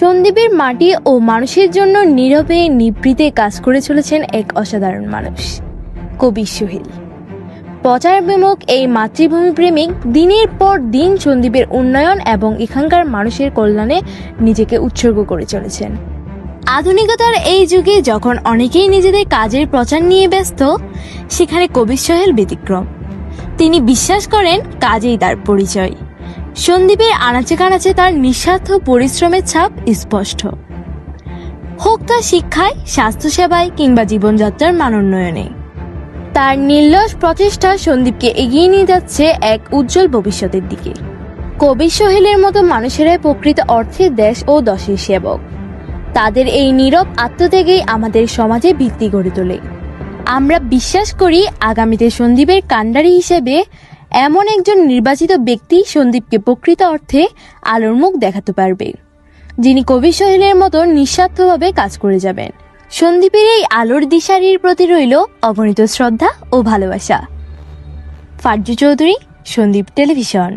সন্দীপের মাটি ও মানুষের জন্য নীরবে নিবৃতে কাজ করে চলেছেন এক অসাধারণ মানুষ, কবি সোহেল। প্রচার বিমুখ এই মাতৃভূমি প্রেমিক দিনের পর দিন সন্দীপের উন্নয়ন এবং এখানকার মানুষের কল্যাণে নিজেকে উৎসর্গ করে চলেছেন। আধুনিকতার এই যুগে যখন অনেকেই নিজেদের কাজের প্রচার নিয়ে ব্যস্ত, সেখানে কবি সোহেল ব্যতিক্রম। তিনি বিশ্বাস করেন কাজেই তার পরিচয়। সন্দীপের আনাচে কানাচে তার নিঃস্বার্থ পরিশ্রমের ছাপ স্পষ্ট। হোক তা শিক্ষায়, স্বাস্থ্যসেবায় কিংবা জীবনযাত্রার মান উন্নয়নে তার নির্লস প্রচেষ্টা সন্দীপকে এগিয়ে নিয়ে যাচ্ছে এক উজ্জ্বল ভবিষ্যতের দিকে। কবি সোহেলের মতো মানুষেরাই প্রকৃত অর্থে দেশ ও দশের সেবক। তাদের এই নীরব আত্মত্যাগেই আমাদের সমাজে ভিত্তি গড়ে তোলে। আমরা বিশ্বাস করি আগামীতে সন্দীপের কাণ্ডারি হিসেবে এমন একজন নির্বাচিত ব্যক্তি সন্দীপকে প্রকৃত অর্থে আলোর মুখ দেখাতে পারবে, যিনি কবি সোহেলের মতো নিঃস্বার্থভাবে কাজ করে যাবেন। সন্দীপের এই আলোর দিশারির প্রতি রইল অগণিত শ্রদ্ধা ও ভালোবাসা। ফার্জু চৌধুরী, সন্দীপ টেলিভিশন।